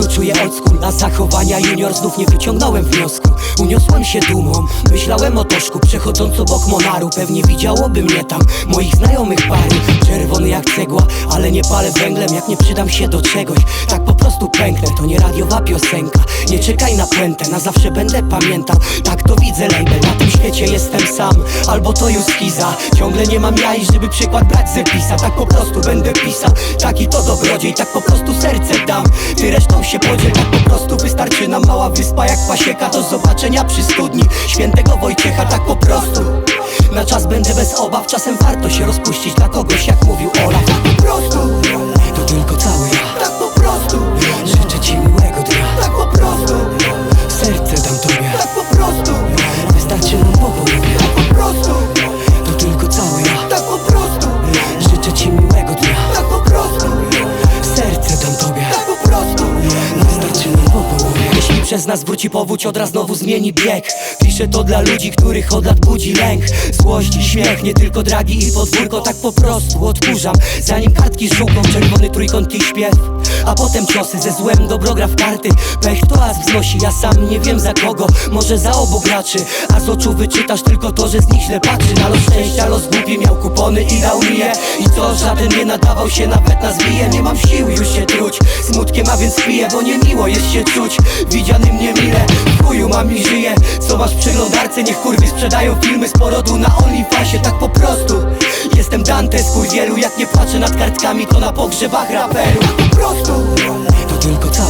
czuję old school Na zachowania junior znów nie wyciągnąłem wniosku. Uniosłem się dumą, myślałem o toszku. Przechodząc obok Monaru, pewnie widziałoby mnie tam Moich znajomych pary, czerwony jak cegła Ale nie palę węglem, jak nie przydam się do czegoś. Tak po prostu pęknę, to nie radiowa piosenka. Nie czekaj na puentę, na zawsze będę pamiętał. Tak to widzę label, na tym świecie jestem sam. Albo to już skiza, ciągle nie mam jaj Żeby przykład brać ze pisa, tak po prostu będę pisał. Taki to dobrodziej, tak po prostu serce dam Ty resztą się podziel, tak po prostu wystarczy nam Mała wyspa jak pasieka, do zobaczenia przy studni Świętego Wojciecha, tak po prostu. Na czas będę bez obaw, czasem warto się rozpuścić Dla kogoś jak mówił Olaf, Jeśli przez nas wróci powódź, odraz znowu zmieni bieg. Piszę to dla ludzi, których od lat budzi lęk. Złość i śmiech, nie tylko dragi i podwórko Tak po prostu odkurzam, zanim kartki żółką Czerwony trójkąt i śpiew. A potem ciosy ze złem, dobrogra w karty. Pech to as wznosi, ja sam nie wiem za kogo. Może za obu graczy A z oczu wyczytasz tylko to, że z nich źle patrzy. Na los szczęścia, los głupi miał kupony i dał mi je I to żaden nie nadawał się nawet na zwiję Nie mam sił już się truć. Smutkiem, a więc piję, bo nie miło jest się czuć. Widziany mnie mile, w chuju mam i żyję. Co masz w przeglądarce, niech kurwy sprzedają filmy z porodu na OnlyFansie. Tak po prostu. Jestem Dante, spój wielu, jak nie płaczę nad kartkami To na pogrzebach raperów Tak po prostu. To tylko cały